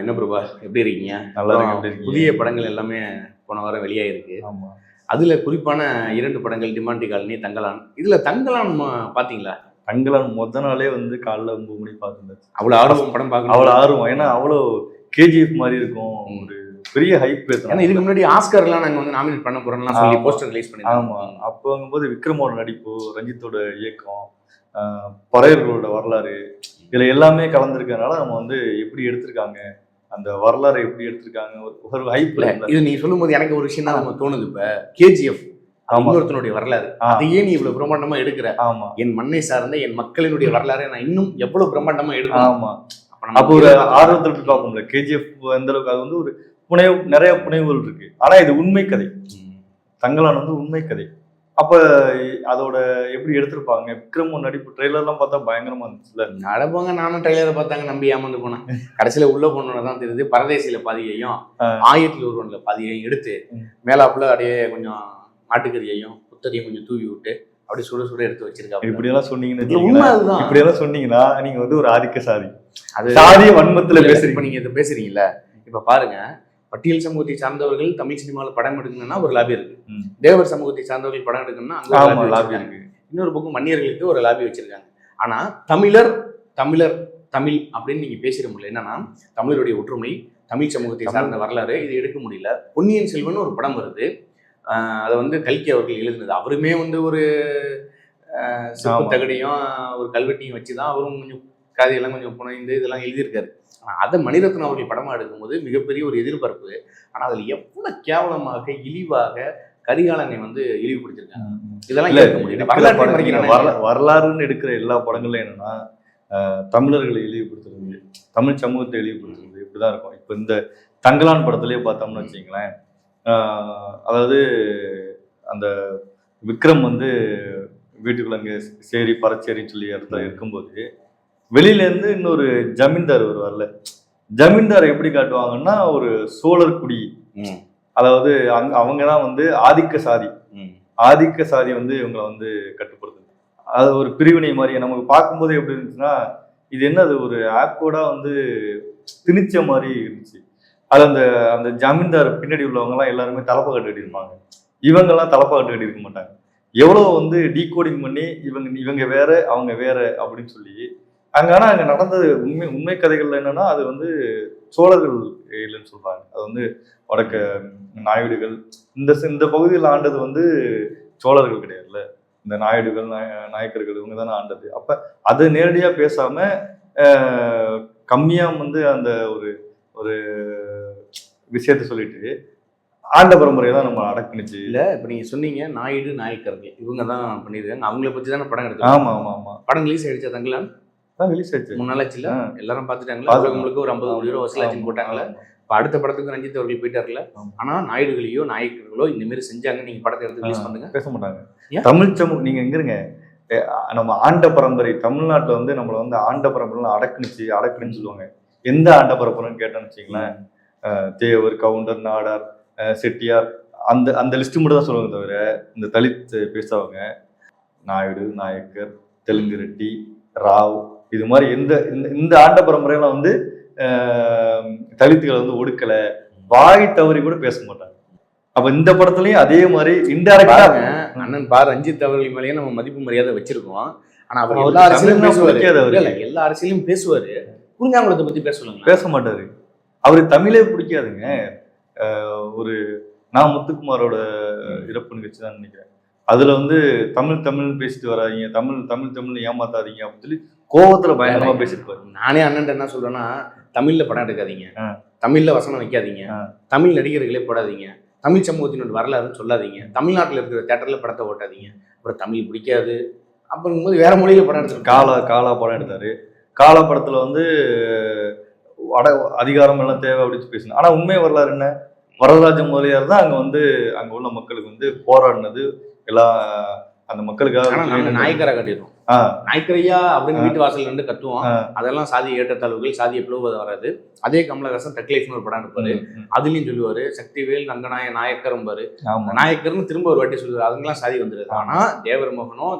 என்ன பிரபா எப்படி இருக்கீங்க? நல்லா இருக்கு? புதிய படங்கள் எல்லாமே போன வாரம் வெளியாயிருக்கு. ஆமா. அதுல குறிப்பான இரண்டு படங்கள் டிமாண்டி காலனி தங்கலான். இதுல தங்கலான் பாத்தீங்களா? தங்கலான் முத நாளே வந்து காலைல ஒன்பது மணி பார்த்துருந்தாச்சு அவ்வளவு ஆர்வம் படம் பார்க்கணும் அவ்வளோ ஆர்வம். ஏன்னா அவ்வளோ கேஜிஎஃப் மாதிரி இருக்கும். ஒரு பெரிய ஹைப் ஏன்னா இதுக்கு முன்னாடி ஆஸ்கர்லாம் நாங்க வந்து நாமினேட் பண்ண போறோம்லாம் சொல்லி. போஸ்டர் ரிலீஸ் ஆமா. அப்போங்கும்போது விக்ரமோட நடிப்பு ரஞ்சித்தோட இயக்கம் பறையர்களோட வரலாறு இதுல எல்லாமே கலந்துருக்கறனால நம்ம வந்து எப்படி எடுத்திருக்காங்க அந்த வரலாறை எப்படி எடுத்திருக்காங்க ஒரு- இல்ல இது நீ சொல்லும்போது எனக்கு ஒரு விஷயம் தான் நம்ம தோணுது இப்ப. கேஜிஎஃப். இன்னொருத்தனுடைய வரலாறு. அதையே நீ இவ்வளவு பிரம்மாண்டமா எடுக்கிற? ஆமா. என் மண்ணை சார்ந்த என் மக்களினுடைய வரலாறை நான் இன்னும் எவ்வளவு பிரம்மாண்டமா எடுக்கணும்? ஆமா. அப்ப ஒரு. ஆர்வத்தில் போய் கேஜிஎஃப் எந்த அளவுக்கு அது வந்து ஒரு புனைவு நிறைய புனைவுகள் இருக்கு. ஆனா இது உண்மை கதை. ம். தங்கலான் வந்து உண்மை கதை. அப்ப அதோட எப்படி எடுத்திருப்பாங்க? விக்ரம் நடிப்பு ட்ரெய்லர்லாம் பார்த்தா பயங்கரமா இருந்துச்சுல்ல நடப்போங்க நானும் ட்ரைலரை பார்த்தாங்க நம்பி ஏமாந்து போனேன். கடைசியில உள்ள போனோன்னு தான் தெரியுது. பரதேசியில பாதியையும். ஆயிரத்தி ஒருவன்ல பாதியையும் எடுத்து. மேலாப்புல அப்படியே கொஞ்சம் மாட்டுக்கறியையும் புத்தரையும் கொஞ்சம் தூவி விட்டு அப்படியே சுட சுட எடுத்து வச்சிருக்காங்க இப்படி எல்லாம் சொன்னீங்கன்னு இப்படி எல்லாம் சொன்னீங்கன்னா நீங்க வந்து ஒரு ஆதிக்க சாதி. அது சாதிய வன்மத்துல பேசுறீங்க. நீங்க இதை பேசுறீங்கல்ல. இப்ப பாருங்க பட்டியல் சமூகத்தை சார்ந்தவர்கள் தமிழ் சினிமால படம் எடுக்கணும்னா ஒரு லாபி இருக்கு. தேவர் சமூகத்தை சார்ந்தவர்கள் படம் எடுக்கணும்னா அங்க லாபி. இருக்கு. இன்னொரு பக்கம் மன்னியர்களுக்கு ஒரு லாபி வச்சிருக்காங்க. ஆனா தமிழர் தமிழர் தமிழ் அப்படின்னு நீங்க பேசிட முடியல. என்னன்னா தமிழருடைய ஒற்றுமை தமிழ் சமூகத்தை சார்ந்த வரலாறு இது எடுக்க முடியல. பொன்னியின் செல்வன் ஒரு படம் வருது. அதை வந்து கல்கி அவர்கள் எழுதினது. அவருமே வந்து ஒரு. தகடையும் ஒரு கல்வெட்டியும் வச்சு தான் அவரும் கொஞ்சம் கதையெல்லாம் கொஞ்சம் புனைந்து இதெல்லாம் எழுதியிருக்காரு. ஆனா அதை மணிரத்னம் அவர்கள் படமா எடுக்கும்போது மிகப்பெரிய ஒரு எதிர்பார்ப்பு. ஆனா அதுல எவ்வளவு கேவலமாக இழிவாக கரிகாலனை வந்து இழிவுபடுத்திருக்காங்க இதெல்லாம் வரலாறுன்னு எடுக்கிற எல்லா படங்கள்ல என்னன்னா தமிழர்களை இழிவுபடுத்துறது தமிழ் சமூகத்தை இழிவுபடுத்துறது இப்படிதான் இருக்கும். இப்ப இந்த தங்கலான் படத்திலேயே பார்த்தோம்னு வச்சுங்களேன் அதாவது அந்த விக்ரம் வந்து வீட்டுக்குள்ள அங்க சேரி பறச்சேரின்னு சொல்லி இடத்துல இருக்கும்போது வெளியில இருந்து இன்னொரு ஜமீன்தார் வருவார்ல. ஜமீன்தார் எப்படி காட்டுவாங்கன்னா ஒரு சோழர் குடி. அதாவது அங்க அவங்க தான் வந்து ஆதிக்க சாதி. ஆதிக்க சாதி வந்து இவங்களை வந்து கட்டுப்படுத்துது. அது ஒரு பிரிவினை மாதிரி. நமக்கு பார்க்கும்போது எப்படி இருந்துச்சுன்னா இது என்னது ஒரு ஆக்வர்டா வந்து திணிச்ச மாதிரி இருந்துச்சு. அது அந்த அந்த ஜமீன்தார் பின்னாடி உள்ளவங்க எல்லாம் எல்லாருமே தலப்பா கட்டு கட்டியிருப்பாங்க. இவங்கெல்லாம் தலப்பா கட்டு கட்டியிருக்க மாட்டாங்க. எவ்வளோ வந்து டீகோடிங் பண்ணி இவங்க இவங்க வேற அவங்க வேற அப்படின்னு சொல்லி அங்க ஆனா அங்க நடந்தது உண்மை உண்மை கதைகள்ல என்னன்னா அது வந்து சோழர்கள் இல்லைன்னு சொல்றாங்க. அது வந்து வடக்க நாயுடுகள். இந்த இந்த பகுதியில் ஆண்டது வந்து சோழர்கள் கிடையாதுல்ல. இந்த நாயுடுகள் நாய- நாயக்கர்கள் இவங்க தானே ஆண்டது. அப்ப அது நேரடியா பேசாம ஆஹ், கம்மியா வந்து அந்த ஒரு ஒரு விஷயத்த சொல்லிட்டு ஆண்ட பரம்பரையை தான் நம்ம அடக்குனுச்சு. இல்ல இப்ப நீங்க சொன்னீங்க நாயுடு நாயக்கர்கள். இவங்க தான் பண்ணிருக்காங்க அவங்கள பத்தி தானே படம் எடுக்கலாம் ஆமா ஆமா ஆமா. படம் ரிலீஸ் ஆயிடுச்சா தங்களா தான் ரிலீஸ் ஆச்சு ஆ. எல்லாரும். உலகம் முழுக்க ஒரு ஐம்பது கோடி ரூபா வசூலாச்சுன்னு போட்டாங்களா. இப்ப அடுத்த படத்துக்கு ரஞ்சித் அவர்கள் போயிட்டார்ல ஆமா. ஆனா நாயுடுகளையோ நாயக்கர்களோ இந்த மாதிரி செஞ்சாங்க நீங்க படத்தை எடுத்து ரிலீஸ் பண்ணுங்க பேச மாட்டாங்க? தமிழ் சமூக நீங்க எங்க இருங்க எ, நம்ம ஆண்ட பரம்பரை தமிழ்நாட்டுல வந்து நம்மள வந்து ஆண்ட பரம்பரை அடக்குனுச்சு அடக்குனுன்னு சொல்லுவாங்க எந்த ஆண்ட பரம்பரைன்னு கேட்டோம்னு வச்சுங்களேன் தேவர் கவுண்டர் நாடார் செட்டியார் அந்த அந்த லிஸ்ட் மட்டும் தான் சொல்லுவாங்க தவிர இந்த தலித் பேசுறவங்க நாயுடு நாயக்கர் தெலுங்கு ரெட்டி ராவ் இது மாதிரி எந்த இந்த இந்த ஆண்ட பரம்பரையெல்லாம் வந்து தலித்துகளை வந்து ஒடுக்கல. வாய் தவறி கூட பேச மாட்டாங்க. அப்ப இந்த படத்துலயும் அதே மாதிரி இன்டைரக்டா அண்ணன் பா ரஞ்சித் அவர்கள் மேலேயே நம்ம மதிப்பு மரியாதை வச்சிருக்கோம். ஆனா அவர் எல்லா அரசியலும் பேசுவாரு. எல்லா அரசியலும் பேசுவாரு. புரிஞ்சாங்குளத்தை பத்தி பேச சொல்லுங்க பேச மாட்டாரு. அவருக்கு தமிழே பிடிக்காதுங்க. ஒரு நான் முத்துக்குமாரோட இறப்பு நிகழ்ச்சி தான் நினைக்கிறேன். அதுல வந்து தமிழ் தமிழ் பேசிட்டு வராதீங்க. தமிழ் தமிழ் தமிழ் ஏமாத்தாதீங்க அப்படின்னு சொல்லி கோவத்துல பயங்கரமா பேசிருப்பாரு நானே அண்ணன் என்ன சொல்றேன்னா தமிழ்ல படம் எடுக்காதீங்க. தமிழ்ல வசனம் வைக்காதீங்க. தமிழ் நடிகர்களே போடாதீங்க. தமிழ் சமூகத்தினோட வரலாறுன்னு சொல்லாதீங்க. தமிழ்நாட்டுல இருக்கிற தேட்டர்ல படத்தை ஓட்டாதீங்க. அப்புறம் தமிழ் பிடிக்காது. அப்படிங்கும்போது வேற மொழியில படம் எடுத்துருக்காங்க காலா காலா படம் எடுத்தாரு. காலா படத்துல வந்து அட அதிகாரம் எல்லாம் தேவை அப்படின்னு பேசினா ஆனா உண்மை வரலாறு என்ன? வரதராஜ முதலியார் தான் அங்க வந்து அங்க உள்ள மக்களுக்கு வந்து போராடினது. எல்லாம் அந்த மக்களுக்காக நாயக்கரா கட்டிடுறோம். ஆ. நாயக்கரையா அப்படின்னு வீட்டு வாசல்ல இருந்து கத்துவோம். அதெல்லாம் சாதி ஏற்றத்தாழ்வுகள் சாதிய பிளவுவது வராது. அதே கமலஹாசன் தக்லைஃப்னு ஒரு படம் ம். அதுலயும் சொல்லுவாரு சக்திவேல் ரங்கநாய நாயக்கரும் பாரு நாயக்கர்னு திரும்ப ஒரு வாட்டி சொல்லுவாரு. அதுங்கெல்லாம் சாதி வந்துருது. ஆனா தேவர் மோகனும்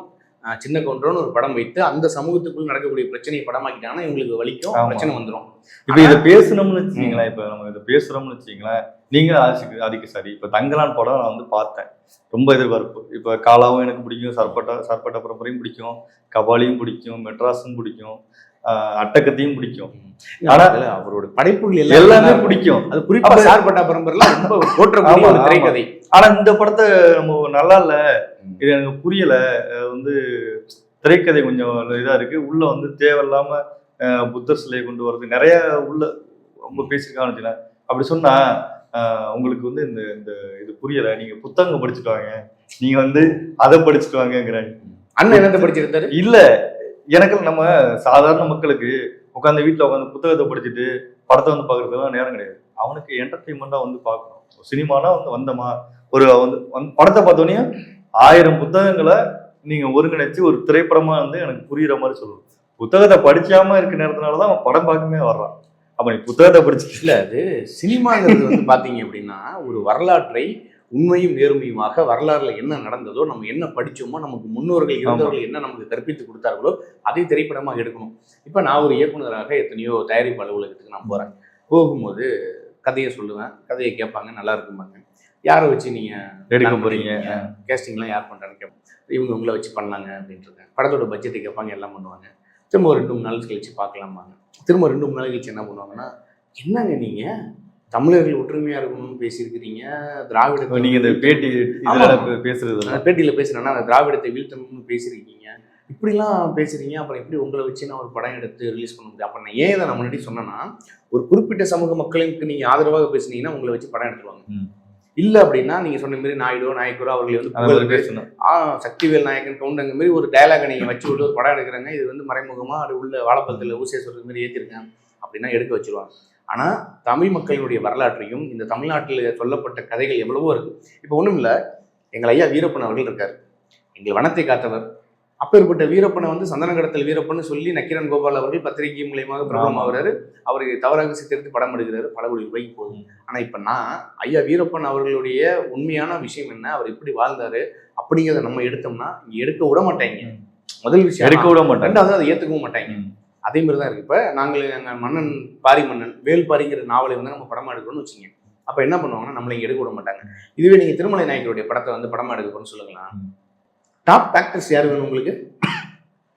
சின்ன கவுண்டர்னு ஒரு படம் வைத்து அந்த சமூகத்துக்குள் நடக்கக்கூடிய பிரச்சனையை படமாக்கிட்டாங்கன்னா இவங்களுக்கு வலிக்கும். பிரச்சனை வந்துடும் இப்ப இதை பேசணும்னு வச்சுக்கீங்களேன் இப்ப நம்ம இதை பேசுறோம்னு வச்சுக்கீங்களேன் நீங்க அதுக்கு அதுக்கு சரி இப்ப தங்கலான் படம் நான் வந்து பார்த்தேன். ரொம்ப எதிர்பார்ப்பு. இப்ப காலாவும் எனக்கு பிடிக்கும் சர்பட்டா சர்பட்டா பரம்பரையும் பிடிக்கும் கபாலியும் பிடிக்கும் மெட்ராஸும் பிடிக்கும். ஆஹ் அட்டகத்தையும் பிடிக்கும். ஆனா- அவரோட படைப்புகள் எல்லாமே பிடிக்கும். அது குறிப்பா சார்பட்டா பரம்பரைல ரொம்ப போற்றக்கூடிய ஒரு. திரைக்கதை. ஆனா இந்த படத்தை நம்ம நல்லா இல்ல. இது எனக்கு புரியல. வந்து திரைக்கதை கொஞ்சம் இதா இருக்கு. உள்ள வந்து தேவையில்லாம புத்தர் சிலையை கொண்டு வர்றது. நிறைய உள்ள ரொம்ப வச்சுக்கோங்களேன். அப்படி சொன்னா உங்களுக்கு வந்து இந்த இந்த இது புரியல. நீங்க புத்தகம் படிச்சுட்டு வாங்க. நீங்க வந்து அதை படிச்சுட்டு வாங்கங்கிறாங்க அண்ணன் என்னத்தை படிச்சிருந்தாரு? இல்ல. எனக்கு நம்ம சாதாரண மக்களுக்கு உட்காந்து வீட்டில் உட்காந்து புத்தகத்தை படிச்சுட்டு படத்தை வந்து பாக்குறதுலாம் நேரம் கிடையாது. அவனுக்கு என்டர்டைன்மெண்டா வந்து பார்க்கணும். சினிமானா வந்து வந்தமா ஒரு வந்து வந்து படத்தை பார்த்தோன்னே ஆயிரம் புத்தகங்களை நீங்கள் ஒருங்கிணைச்சு ஒரு திரைப்படமாக வந்து எனக்கு புரிகிற மாதிரி சொல்லணும் புத்தகத்தை படிக்காம இருக்க நேரத்தினாலதான் அவன் படம் பார்க்கவே வர்றான். அப்போ நீ புத்தகத்தை படிச்சு இல்லை அது சினிமாங்கிறது வந்து பார்த்தீங்க அப்படின்னா ஒரு வரலாற்றை உண்மையும் நேர்மையுமாக வரலாறுல என்ன நடந்ததோ நம்ம என்ன படிச்சோமோ நமக்கு முன்னோர்கள் இருந்தவர்கள் என்ன நமக்கு கற்பித்து கொடுத்தார்களோ அதை திரைப்படமாக எடுக்கணும். இப்ப நான் ஒரு இயக்குனராக எத்தனையோ தயாரிப்பு அலுவலகத்துக்கு நான் போறேன். போகும்போது கதையை சொல்லுவேன். கதையை கேட்பாங்க. நல்லா இருக்கும்பாங்க. யாரை வச்சு நீங்க எடுக்க போறீங்க? கேஸ்டிங்லாம் யார் பண்றான்னு கேட்பாங்க இவங்க உங்களை வச்சு பண்ணாங்க அப்படின்ட்டு படத்தோட பட்ஜெட்டை கேட்பாங்க எல்லாம் பண்ணுவாங்க. திரும்ப ஒரு ரெண்டு மூணு நாள் கழிச்சு பார்க்கலாமாங்க திரும்ப ரெண்டு மூணு நாள் கழிச்சு என்ன பண்ணுவாங்கன்னா என்னங்க நீங்க? தமிழர்கள் ஒற்றுமையா இருக்கணும்னு பேசியிருக்கிறீங்க. திராவிட நீங்க இந்த பேட்டி பேசுறது பேட்டியில பேசுறேன்னா அந்த திராவிடத்தை வீழ்த்தணும்னு பேசியிருக்கீங்க. இப்படிலாம் பேசுறீங்க. அப்புறம் எப்படி உங்களை வச்சு நான் ஒரு படம் எடுத்து ரிலீஸ் பண்ண முடியும்? அப்ப நான் ஏன் இதை நான் முன்னாடி சொன்னேன்னா ஒரு குறிப்பிட்ட சமூக மக்களுக்கு நீங்க ஆதரவாக பேசுனீங்கன்னா உங்களை வச்சு படம் எடுத்துருவாங்க. இல்ல அப்படின்னா நீங்க சொன்ன மாதிரி நாயுடோ நாயக்கரோ அவர்களை வந்து பேசணும். ஆ சக்திவேல் நாயக்கன் கவுண்டங்க மாதிரி ஒரு டயலாக நீங்க வச்சு விட்டு ஒரு படம் எடுக்கிறாங்க. இது வந்து மறைமுகமா அது உள்ள வாழைப்பழத்தில் ஊசியை சொல்றது மாதிரி ஏற்றிருக்கேன் அப்படின்னா எடுக்க வச்சிருவாங்க. ஆனா தமிழ் மக்களினுடைய வரலாற்றையும் இந்த தமிழ்நாட்டில் சொல்லப்பட்ட கதைகள் எவ்வளவோ இருக்கு. இப்போ ஒண்ணும் இல்ல எங்கள் ஐயா வீரப்பன் அவர்கள் இருக்கார். எங்கள் வனத்தை காத்தவர். அப்பேற்பட்ட வீரப்பனை வந்து சந்தனகடத்தல் வீரப்பன்னு சொல்லி நக்கிரன் கோபால் அவர்கள் பத்திரிகை மூலியமாக பிரபலமாகிறாரு அவர் தவறாக சித்தரித்து படம் எடுக்கிறாரு. பல கோடி ரூபாய்க்கு போகுது. ஆனா இப்ப நான் ஐயா வீரப்பன் அவர்களுடைய உண்மையான விஷயம் என்ன? அவர் எப்படி வாழ்ந்தாரு? அப்படிங்கிறத நம்ம எடுத்தோம்னா இங்க எடுக்க விட மாட்டாங்க. முதல் விஷயம் எடுக்க விட மாட்டாங்க. ரெண்டாவது அதை ஏத்துக்கவும் மாட்டாங்க. அதே மாதிரி தான் இருக்கு. இப்ப நாங்கள் எங்க மன்னன் பாரி மன்னன் வேல்பாரிங்கிற நாவலை வந்து நம்ம படமா எடுக்கணும்னு வச்சுங்க அப்ப என்ன பண்ணுவாங்கன்னா நம்மளை எடுக்க விட மாட்டாங்க. இதுவே நீங்க திருமலை நாயக்கருடைய படத்தை வந்து படமா எடுக்க போறோம்னு சொல்லுங்களேன். ம். டாப் ஆக்டர்ஸ் யார் வேணும் உங்களுக்கு?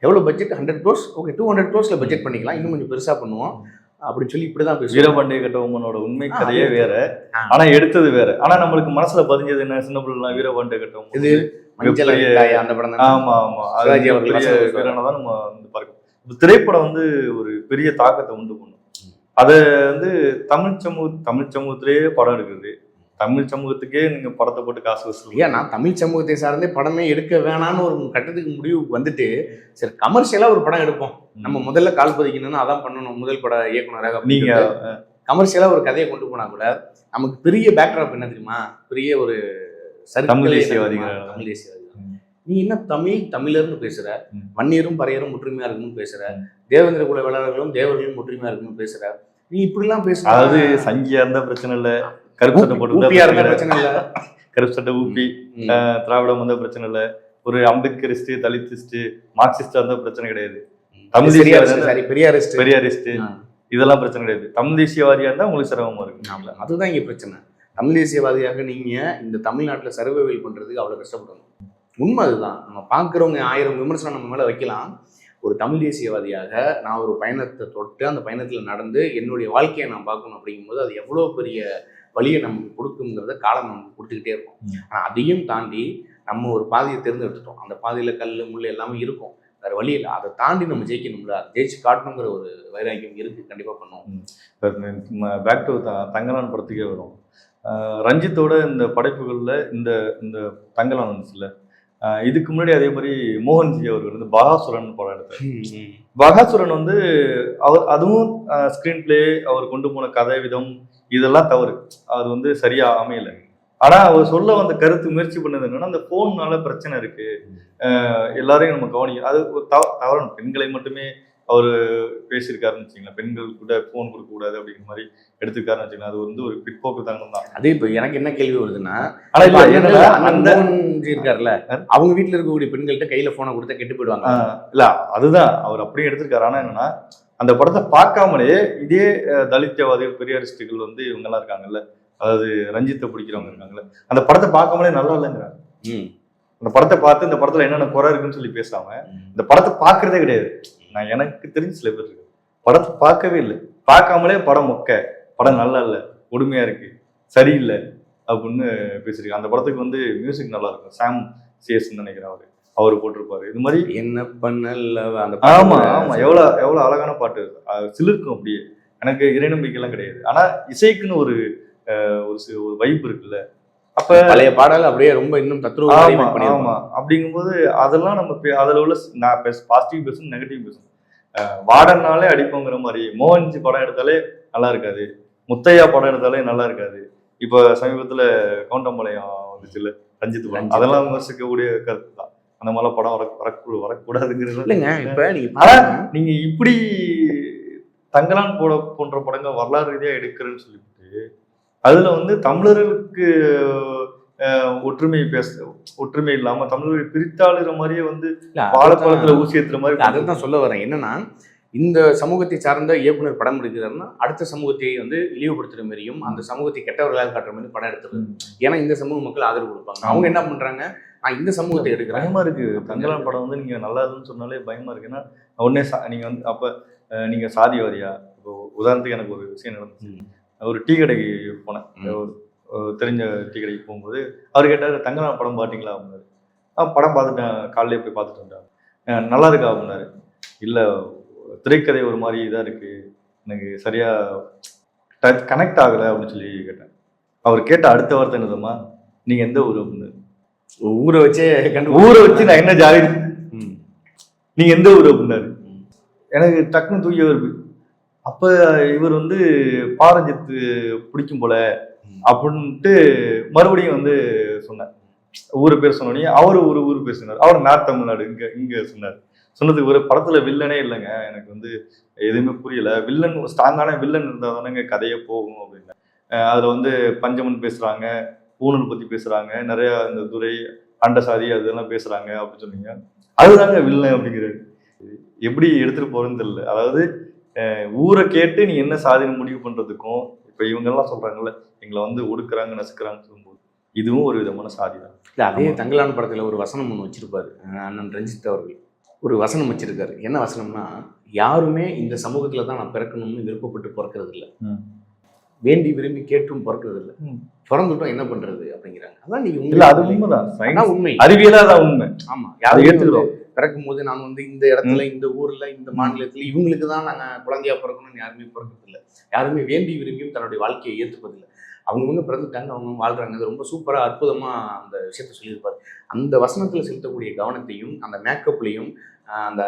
எவ்வளவு budget hundred crores okay two hundred க்ரோஸ்ல budget பண்ணிக்கலாம். இன்னும் கொஞ்சம் பெருசா பண்ணுவோம். அப்படின்னு சொல்லி இப்படிதான் பேசுவோம். வீரபாண்டிய கட்டபொம்மனோட உண்மை கதையே வேற. ஆனா எடுத்தது வேற. ஆனா நம்மளுக்கு மனசுல பதிஞ்சது என்ன? சின்ன பிள்ளை வீரபாண்டிய கட்டபொம்மன். இது மஞ்சள் அந்த படம் ஆமா ஆமா. சிவாஜி அவர்கள். வீரனை தான் நம்ம வந்து இந்த திரைப்படம் வந்து ஒரு பெரிய தாக்கத்தை உண்டு பண்ணும். அத வந்து தமிழ் சமூக தமிழ் சமூகத்திலேயே படம் எடுக்குது. தமிழ் சமூகத்துக்கே நீங்க படத்தை போட்டு காசு வசூல் ஏன் நான் தமிழ் சமூகத்தை சார்ந்தே படமே எடுக்க வேணாம்னு ஒரு கட்டத்துக்கு முடிவுக்கு வந்துட்டு சரி கமர்ஷியலா ஒரு படம் எடுப்போம். நம்ம முதல்ல கால் பதிக்கணும்னு அதான் பண்ணணும் முதல் பட இயக்குனராக நீங்க கமர்ஷியலா ஒரு கதையை கொண்டு போனா கூட நமக்கு பெரிய பேக்ராப் என்ன தெரியுமா? பெரிய ஒரு circle தமிழ் தேசியவாதிகள். தமிழ் தேசியவாதிகள். ம். நீ என்ன தமிழ் தமிழர்னு பேசுற? ம். வன்னியரும் பறையரும் ஒற்றுமையா இருக்குன்னு பேசுற. தேவேந்திர குல வேளாளர்களும் தேவர்களும் ஒற்றுமையா இருக்குன்னு பேசுற. நீ இப்படிலாம் பேசுற அதாவது சங்கியா இருந்தா பிரச்சனை இல்ல கருப்பு சட்டை போட்டு பிரச்சனை இல்ல. கருப்பு சட்டை ஊப்பி திராவிடம் வந்தா பிரச்சனை இல்ல. ஒரு அம்பேத்கரிஸ்ட் தலித்திஸ்ட் மார்க்சிஸ்டா இருந்தா பிரச்சனை கிடையாது. தமிழ் பெரியாரிஸ்ட். பெரியாரிஸ்ட் இதெல்லாம் பிரச்சனை கிடையாது. தமிழ் தேசியவாதியா இருந்தா உங்களுக்கு சிரமமா இருக்கு. அதுதான் இங்க பிரச்சனை. தமிழ் தேசியவாதியாக நீங்க இந்த தமிழ்நாட்டுல சர்வைவல் பண்றதுக்கு அவ்வளவு கஷ்டப்படணும். உண்மை அதுதான் நம்ம பார்க்குறவங்க ஆயிரம் விமர்சனம் நம்ம மேல வைக்கலாம். ஒரு தமிழ் தேசியவாதியாக நான் ஒரு பயணத்தை தொட்டு அந்த பயணத்துல நடந்து என்னுடைய வாழ்க்கையை நான் பார்க்கணும் அப்படிங்கும்போது அது எவ்வளோ பெரிய வழியை நமக்கு கொடுக்குங்கிறத காலம் நமக்கு கொடுத்துக்கிட்டே இருக்கும். ம். ஆனா அதையும் தாண்டி நம்ம ஒரு பாதையை தேர்ந்தெடுத்துட்டோம். அந்த பாதையில கல் முள் எல்லாமே இருக்கும். வேற வழி இல்லை. அதை தாண்டி நம்ம ஜெயிக்கணும்ல. அதை ஜெயிச்சு காட்டணுங்கிற ஒரு வைராக்கியம் இருக்கு. கண்டிப்பா பண்ணுவோம். பேக் டு தங்கலான் படத்துக்கே வரும். ரஞ்சித்தோட இந்த படைப்புகள்ல இந்த இந்த தங்கலான் வந்துச்சுல்ல? இதுக்கு முன்னாடி அதே மாதிரி மோகன்ஜி அவர்கள் வந்து பகாசுரன் படம் எடுத்தார். பகாசுரன் வந்து அவர் அதுவும் ஸ்கிரீன் பிளே அவர் கொண்டு போன கதை விதம் இதெல்லாம் தவறு. அது வந்து சரியா அமையல. ஆனா அவர் சொல்ல வந்த கருத்து முயற்சி பண்ணது என்னன்னா அந்த போன்னால பிரச்சனை இருக்கு. எல்லாரையும் நம்ம கவனிக்கணும் அது ஒரு தவ தவறான பெண்களை மட்டுமே அவர் பேசியிருக்காருன்னு வச்சுங்களேன் பெண்கள் கூட ஃபோன் கொடுக்க கூடாது அப்படிங்கிற மாதிரி எடுத்துக்காருன்னு வச்சுங்களேன் அது வந்து ஒரு பிற்போக்கு தங்கம் தான். அது இப்ப எனக்கு என்ன கேள்வி வருதுன்னா இருக்காருல்ல அவங்க வீட்டுல இருக்கக்கூடிய பெண்கள்கிட்ட கையில போனை கொடுத்தா கெட்டு போயிடுவாங்க. இல்ல அதுதான். அவர் அப்படியே எடுத்திருக்காரு. ஆனா என்னன்னா அந்த படத்தை பார்க்காமலே இதே தலித்யவாதிகள் பெரியாரிஸ்டுகள் வந்து இவங்க எல்லாம் இருக்காங்கல்ல. அதாவது ரஞ்சித்தை பிடிக்கிறவங்க இருக்காங்கல்ல. அந்த படத்தை பார்க்காமலே நல்லா இல்லைங்கிறாங்க ம். அந்த படத்தை பார்த்து இந்த படத்துல என்னென்ன குறை இருக்குன்னு சொல்லி பேசாம இந்த படத்தை பார்க்கறதே கிடையாது. நான் எனக்கு தெரிஞ்சு சில பேர் இருக்கு படத்தை பார்க்கவே இல்லை. பார்க்காமலே படம் மொக்க. படம் நல்லா இல்லை. கொடுமையா இருக்கு. சரியில்லை அப்படின்னு பேசியிருக்காங்க. அந்த படத்துக்கு வந்து மியூசிக் நல்லா இருக்கும். சாம் சிஎஸ் நினைக்கிறேன் அவரு. அவர் போட்டிருப்பாரு. இது மாதிரி என்ன பண்ணல அந்த ஆமா ஆமா. எவ்வளவு எவ்வளவு அழகான பாட்டு. சிலிர்க்கும் அப்படியே. எனக்கு இறை நம்பிக்கைலாம் கிடையாது. ஆனா இசைக்குன்னு ஒரு ஒரு வைப் இருக்குல்ல. அப்ப பழைய பாடல் அப்படியே ரொம்ப இன்னும் தத்ரூப ஆமா அப்படிங்கும்போது அதெல்லாம் நம்ம அதுல உள்ள நான் பாசிட்டிவ் பேசணும் நெகட்டிவ் பேசணும் அஹ், வாடன்னாலே அடிப்போங்கிற மாதிரி. மோகன்ஜி படம் எடுத்தாலே நல்லா இருக்காது. முத்தையா படம் எடுத்தாலே நல்லா இருக்காது. இப்போ சமீபத்துல கவுண்டம்பாளையம் வந்துச்சுல்ல ரஞ்சித் படம். அதெல்லாம் விமர்சிக்கக்கூடிய கருத்து தான். அந்த மாதிரிலாம் படம் வர வரக்கூ வரக்கூடாதுங்கிறது இல்லைங்க இப்ப நீங்க ஆனா பாருங்க. நீங்க இப்படி தங்கலான் போட போன்ற படங்கள் வரலாறு ரீதியா எடுக்கிறேன்னு சொல்லிட்டு அதுல வந்து தமிழர்களுக்கு ஒற்றுமை பேச ஒற்றுமை இல்லாம தமிழர்கள் பிரித்தாளுற மாதிரியே வந்து வாழைப்பழத்துல ஊசி ஏத்துற மாதிரி அதை தான் சொல்ல வரேன். என்னன்னா இந்த சமூகத்தை சார்ந்த இயக்குனர் படம் எடுக்கிறாருன்னா அடுத்த சமூகத்தை வந்து இழிவுபடுத்துற மாதிரியும் அந்த சமூகத்தை கெட்டவர்களாக காட்டுற மாதிரி படம் எடுத்துருது. ஏன்னா இந்த சமூக மக்கள் ஆதரவு கொடுப்பாங்க. அவங்க என்ன பண்றாங்க? நான் இந்த சமூகத்தை எடுக்கிறேன் பயமா இருக்கு. தங்கலான் படம் வந்து நீங்க நல்லா இருக்குன்னு சொன்னாலே பயமா இருக்கு. ஏன்னா உடனே சா- நீங்க வந்து அப்ப நீங்க சாதிவாதியா? இப்போ உதாரணத்துக்கு எனக்கு ஒரு விஷயம் நடந்துச்சு. ஒரு டீ கடைக்கு போனேன். ஒரு- ஒரு தெரிஞ்ச டீ கடைக்கு போகும்போது அவர் கேட்டாரு தங்கலான் படம் பாத்தீங்களா? அப்படின்னாரு. ஆ படம் பார்த்துட்டேன் காலையிலே போய் பார்த்துட்டு வந்தேன். "அஹ், நல்லா இருக்கா? அப்படின்னாரு. இல்ல திரைக்கதை ஒரு மாதிரி இதா இருக்கு. எனக்கு சரியா கனெக்ட் ஆகல அப்படின்னு சொல்லி கேட்டேன். அவர் கேட்ட அடுத்த வார்த்தை என்னதுமா நீங்க எந்த ஊர்? அப்படின்னு ஊரை வச்சே கண்டு ஊரை வச்சு நான் என்ன ஜாலி ம். நீங்க எந்த ஊர்? அப்படின்னாரு. ம். எனக்கு டக்குன்னு தூக்கி வருது அப்ப இவர் வந்து பாரஞ்சித்து பிடிக்கும் போல. அப்படின்ட்டு மறுபடியும் வந்து சொன்னேன் ஊரு பேர் சொன்னோடனே அவரு ஒரு ஊர் பேர் சொன்னார். அவர் நார்த் தமிழ்நாடு இங்க இங்க சொன்னார். சொன்னதுக்கு ஒரு படத்துல வில்லனே இல்லைங்க. எனக்கு வந்து எதுவுமே புரியல. வில்லன் ஸ்ட்ராங்கான வில்லன் இருந்தா தானேங்க கதையே போகும் அப்படின்னு. அதுல வந்து பஞ்சமன் பேசுறாங்க பூணூல் பத்தி பேசுறாங்க நிறைய இந்த துறை அண்டசாதி அதெல்லாம் பேசுறாங்க அப்படின்னு சொன்னீங்க. அதுதாங்க வில்லன் அப்படிங்கிறாரு எப்படி எடுத்துட்டு போறேன்னு தெரியல. அதாவது ஊரை கேட்டு நீ என்ன சாதின முடிவு பண்றதுக்கும் இப்ப இவங்க எல்லாம் சொல்றாங்கல்ல எங்களை வந்து ஒடுக்குறாங்க நசுக்குறாங்கன்னு சொல்லும்போது இதுவும் ஒரு விதமான சாதி தான் இல்ல அதே தங்கலான் படத்துல ஒரு வசனம் ஒன்று வச்சிருப்பாரு அண்ணன் ரஞ்சித் அவர்கள். ஒரு வசனம் வச்சிருக்காரு. என்ன வசனம்னா யாருமே இந்த சமூகத்துல தான் நான் பிறக்கணும்னு விருப்பப்பட்டு பிறக்கிறது இல்ல. வேண்டி விரும்பி கேட்டும் பிறக்கிறது இல்ல. பிறந்துட்டோம் என்ன பண்றது அப்படிங்கிறாங்க. அதான் நீங்க இல்ல அது உண்மை உண்மைதான். உண்மை. அறிவியலா தான் உண்மை. ஆமா. அதை யாரும் ஏத்துக்கிறோம் பிறக்கும் போது நான் வந்து இந்த இடத்துல இந்த ஊர்ல இந்த மாநிலத்துல இவங்களுக்கு தான் நாங்க குழந்தையா பிறக்கணும்னு யாருமே பிறக்கிறது இல்ல யாருமே வேண்டி விரும்பியும் தன்னுடைய வாழ்க்கையை ஏத்துப்பதில்லை. அவங்க வந்து பிறந்துட்டாங்க அவங்க வாழ்றாங்க. அது ரொம்ப சூப்பரா அற்புதமா அந்த விஷயத்த சொல்லியிருப்பாரு. அந்த வசனத்துல செலுத்தக்கூடிய கவனத்தையும் அந்த மேக்கப்லையும் அந்த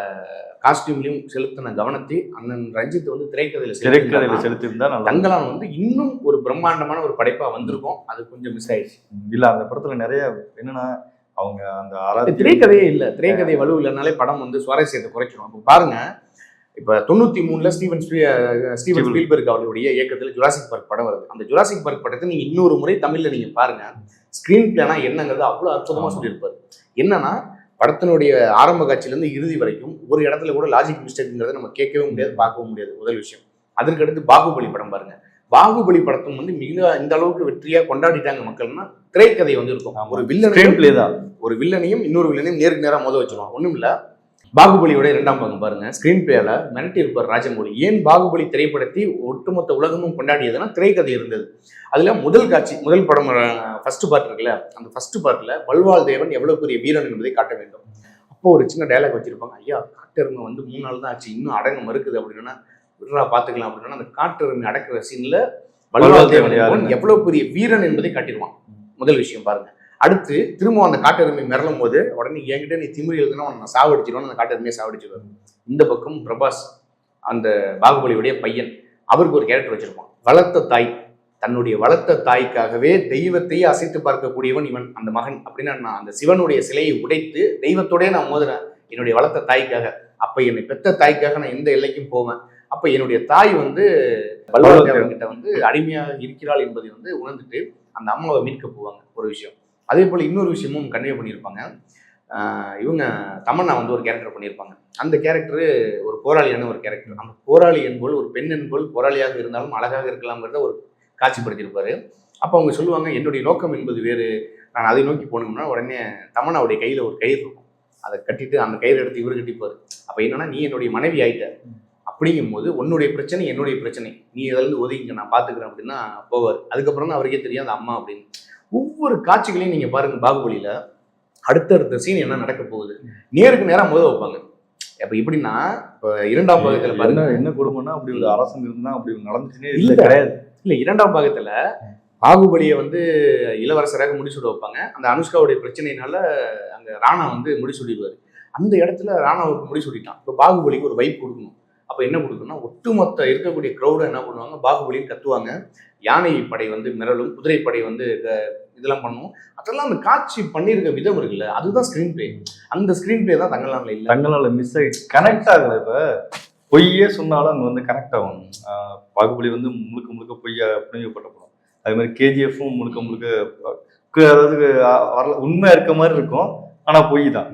காஸ்டியூம்லையும் செலுத்தின கவனத்தை அண்ணன் ரஞ்சித் வந்து திரைக்கதையில திரைக்கதையில நல்லா தங்கலான் வந்து இன்னும் ஒரு பிரம்மாண்டமான ஒரு படைப்பா வந்திருக்கும். அது கொஞ்சம் மிஸ் ஆயிடுச்சு. இல்ல அந்த படத்துல நிறைய என்னன்னா அவங்க அந்த திரைக்கதையே இல்ல. திரைக்கதை வலு இல்லைனாலே படம் வந்து சுவாரஸ்யத்தை குறைச்சிடும் அப்போ பாருங்க. இப்ப தொண்ணூத்தி மூணுல ஸ்டீவன் ஸ்பீ- ஸ்டீவன். ஸ்பீல்பர்க் அவருடைய இயக்கத்துல ஜுராசிக் பார்க் படம் வருது. அந்த ஜுராசிக் பார்க் படத்தை நீங்க இன்னொரு முறை தமிழ்ல நீங்க பாருங்க. ஸ்கிரீன் பிளேனா என்னங்கிறது அவ்வளவு அற்புதமா ஆமா. சொல்லியிருப்பாரு. என்னன்னா படத்தினுடைய ஆரம்ப காட்சியில இருந்து இறுதி வரைக்கும் ஒரு இடத்துல கூட லாஜிக் மிஸ்டேக்ங்கிறத நம்ம கேட்கவே முடியாது பார்க்கவும் முடியாது. முதல் விஷயம். அதற்கடுத்து பாகுபலி படம் பாருங்க. பாகுபலி படத்தும் வந்து மிக இந்த அளவுக்கு வெற்றியா கொண்டாடிட்டாங்க மக்கள்னா திரைக்கதை வந்து இருக்கும். ஒரு வில்லன் தான். ஒரு வில்லனையும் இன்னொரு வில்லனையும் நேருக்கு நேரா மோத வச்சிருவான் ஒண்ணும் இல்ல. பாகுபலியோட இரண்டாம் பங்கு பாருங்க. ஸ்கிரீன் பிளேல மிரட்டி இருப்பார் ராஜமௌழி ஏன் பாகுபலி திரைப்படத்தை ஒட்டுமொத்த உலகமும் கொண்டாடியதுன்னா திரைக்கதை இருந்தது. அதுல முதல் காட்சி முதல் படம் ஃபர்ஸ்ட் பார்ட் இருக்குல்ல. அந்த ஃபர்ஸ்ட் பார்ட்ல வல்வாள் தேவன் எவ்வளவு பெரிய வீரன் என்பதை காட்ட வேண்டும். அப்போ ஒரு சின்ன டயலாக் வச்சிருப்பாங்க. ஐயா காட்டெருமை வந்து மூணு நாள் தான் ஆச்சு. இன்னும் அடங்க மறுக்குது அப்படின்னா விடுறா பாத்துக்கலாம் அப்படின்னா அந்த காட்டெருமை அடக்குற சீன்ல வல்வாள் தேவன் என்பவன் எவ்வளவு பெரிய வீரன் என்பதை காட்டிடுவான். முதல் விஷயம் பாருங்க. அடுத்து திரும்ப அந்த காட்டெருமை மிரளும் போது உடனே என்கிட்ட நீ திமிரி எழுதுனா நான் சாவடிச்சிருவோம் அந்த காட்டெருமையை சாவடிச்சிருவாரு. இந்த பக்கம் பிரபாஸ் அந்த பாகுபலியுடைய பையன் அவருக்கு ஒரு கேரக்டர் வச்சிருப்பான். வளர்த்த தாய். தன்னுடைய வளர்த்த தாய்க்காகவே தெய்வத்தையே அசைத்து பார்க்கக்கூடியவன் இவன் அந்த மகன் அப்படின்னா நான் அந்த சிவனுடைய சிலையை உடைத்து தெய்வத்தோடயே நான் மோதுறேன். என்னுடைய வளர்த்த தாய்க்காக. அப்ப என்னை பெத்த தாய்க்காக நான் எந்த எல்லைக்கும் போவேன். அப்ப என்னுடைய தாய் வந்து பல்வாழ்த்தேவன் கிட்ட வந்து அடிமையாக இருக்கிறாள் என்பதை வந்து உணர்ந்துட்டு அந்த அம்மாவை மீட்க போவாங்க ஒரு விஷயம். அதே போல இன்னொரு விஷயமும் கன்வே பண்ணியிருப்பாங்க. இவங்க தமன்னா வந்து ஒரு கேரக்டர் பண்ணியிருப்பாங்க. அந்த கேரக்டர் ஒரு போராளியான ஒரு கேரக்டர் அந்த போராளி என்போல் ஒரு பெண் என்போல் போராளியாக இருந்தாலும் அழகாக இருக்கலாம்ங்கிறத ஒரு காட்சிப்படுத்தியிருப்பாரு. அப்போ அவங்க சொல்லுவாங்க என்னுடைய நோக்கம் என்பது வேறு. நான் அதை நோக்கி போனோம்னா உடனே தமன்னாவுடைய கையில் ஒரு கயிறு இருக்கும். அதை கட்டிட்டு அந்த கயிறு எடுத்து இவர் கட்டிப்பாரு. அப்போ என்னன்னா நீ என்னுடைய மனைவி ஆயிட்ட. அப்படிங்கும்போது உன்னுடைய பிரச்சனை என்னுடைய பிரச்சனை. நீ இதிலிருந்து ஒதுங்கிங்க நான் பார்த்துக்கிறேன் அப்படின்னா போவார். அதுக்கப்புறம் தான் அவருக்கே தெரியும் அந்த அம்மா அப்படின்னு. ஒவ்வொரு காட்சிகளையும் நீங்கள் பாருங்க பாகுபலியில் அடுத்தடுத்த சீன் என்ன நடக்க போகுது? நேருக்கு நேராக முத வைப்பாங்க. அப்போ எப்படின்னா இப்போ இரண்டாம் பாகத்தில் பாருங்க. என்ன கொடுமைன்னா அப்படி ஒரு அரசன் இருந்தா அப்படி நடந்துச்சுன்னே இல்ல. கிடையாது. இல்ல இரண்டாம் பாகத்துல பாகுபலியை வந்து இளவரசராக முடிசூட வைப்பாங்க. அந்த அனுஷ்காவுடைய பிரச்சனையினால அங்க ராணா வந்து முடிசூடிடுவாரு அந்த இடத்துல ராணாவுக்கு முடிசூடிட்டான் இப்போ பாகுபலிக்கு ஒரு வைப் கொடுக்கணும். அப்ப என்ன கொடுக்கணும்னா ஒட்டுமொத்த இருக்கக்கூடிய க்ரௌட என்ன பண்ணுவாங்க? பாகுபலின்னு கத்துவாங்க. யானை படை வந்து மிரளும் குதிரை படை வந்து இதெல்லாம் பண்ணும் அதெல்லாம் அந்த காட்சி பண்ணியிருக்க விதம் இருக்குல்ல அதுதான் ஸ்கிரீன் பிளே அந்த ஸ்கிரீன் பிளே தான் தங்கலான்ல இல்ல. தங்களால மிஸ் ஆயிடுச்சு கனெக்ட் ஆகல இப்ப. பொய்யே சொன்னாலும் அங்க வந்து கனெக்ட் ஆகும். பாகுபலி வந்து முழுக்க முழுக்க பொய்யா புனியப்பட்ட படம். அதே மாதிரி கேஜிஎஃப்பும் முழுக்க முழுக்க அதாவது வரல- உண்மையா இருக்க மாதிரி இருக்கும். ஆனா பொய் தான்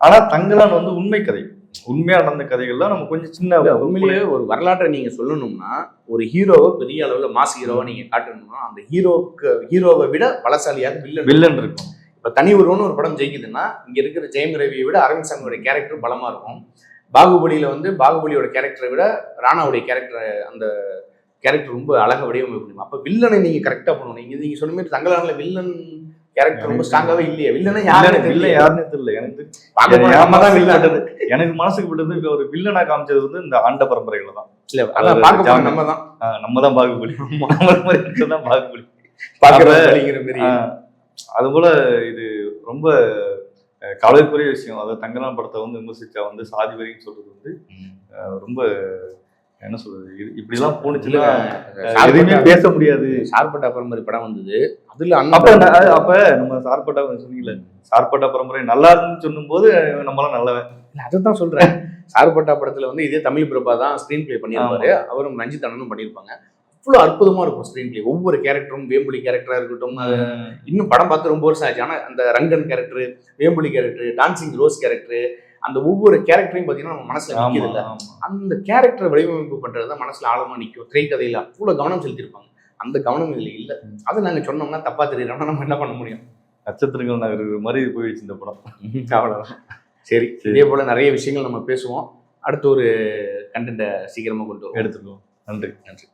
ஆனா தங்கலான் வந்து உண்மை கதை. உண்மையா நடந்த கதைகள்லாம் நம்ம கொஞ்சம் சின்ன உண்மையிலேயே ஒரு வரலாற்றை நீங்க சொல்லணும்னா ஒரு ஹீரோவை பெரிய அளவுல மாஸ் ஹீரோவா நீங்க காட்டணும்னா அந்த ஹீரோக்கு ஹீரோவை விட பலசாலியாக வில்லன் வில்லன் இருக்கும். இப்ப தனி ஒருவன் ஒரு படம் ஜெயிக்குதுன்னா இங்க இருக்கிற ஜெயம் ரவியை விட அரவிந்த் சாமியோட கேரக்டர் பலமா இருக்கும். பாகுபலியில வந்து பாகுபலியோட கேரக்டரை விட ராணாவுடைய கேரக்டர் அந்த கேரக்டர் ரொம்ப அழகா வடிவமைக்க முடியும் அப்ப வில்லனை நீங்க கரெக்டா பண்ணணும். நீங்க நீங்க சொன்ன மாதிரி தங்கலான்ல வில்லன் கேரக்டர் ரொம்ப ஸ்ட்ராங்காவே இல்லையே. வில்லனை யாருன்னு தெரியல யாருன்னே தெரியல. எனக்கு எனக்கு மனசுக்கு இப்ப ஒரு வில்லனா காமிச்சது வந்து இந்த ஆண்ட பரம்பரைகளை தான். இல்ல அதான் பார்க்க நம்ம தான். நம்ம தான் பாகுபலி இருக்கிறது தான் பாகுபலி ஆஹ் அதுபோல இது ரொம்ப கவலைக்குரிய விஷயம். அதாவது தங்கலான் படத்தை வந்து விமர்சிச்சா வந்து சாதி வரின்னு சொல்றது வந்து ரொம்ப என்ன சொல்றது? இப்படிலாம் போனுச்சுன்னா எதுவுமே பேச முடியாது. சார்பட்டா பரம்பரை படம் வந்தது. அதுல அப்ப அப்ப நம்ம சார்பட்டா சொன்னீங்கல்ல சார்பட்டா பரம்பரை நல்லா இருந்துன்னு சொல்லும்போது நம்மளாம் நல்லவன். அதுதான் சொல்றேன். சார்பட்டா படத்துல வந்து இதே தமிழ் பிரபா தான் ஸ்கிரீன் பிளே பண்ணியிருப்பாரு. அவரும் ரஞ்சித் அண்ணனும் பண்ணியிருப்பாங்க. அவ்வளோ அற்புதமா இருக்கும் ஸ்கிரீன் பிளே ஒவ்வொரு கேரக்டரும் வேம்புலி கேரக்டரா இருக்கட்டும் இன்னும் படம் பார்த்து ரொம்ப வருஷம் ஆச்சு. ஆனா அந்த Rangan character Vembuli character dancing rose character அந்த ஒவ்வொரு கேரக்டரையும் பார்த்தீங்கன்னா நம்ம மனசுல நிற்கிறது. அந்த கேரக்டர் வடிவமைப்பு பண்றது தான் மனசுல ஆழமா நிற்கும் திரைக்கதையில அவ்வளோ கவனம் செலுத்தியிருப்பாங்க. அந்த கவனம் இதுல இல்ல. அது நாங்க சொன்னோம்னா தப்பா தெரியுறோம்னா நம்ம என்ன பண்ண முடியும்? நட்சத்திரங்கள் நகர் மாதிரி போயிடுச்சு இந்த படம். அவ்வளவுதான். சரி இதே போல நிறைய விஷயங்கள் நம்ம பேசுவோம். அடுத்து ஒரு கண்டென்ட்டை சீக்கிரமா கொண்டு வருவோம். எடுத்துருக்கோம் நன்றி. நன்றி.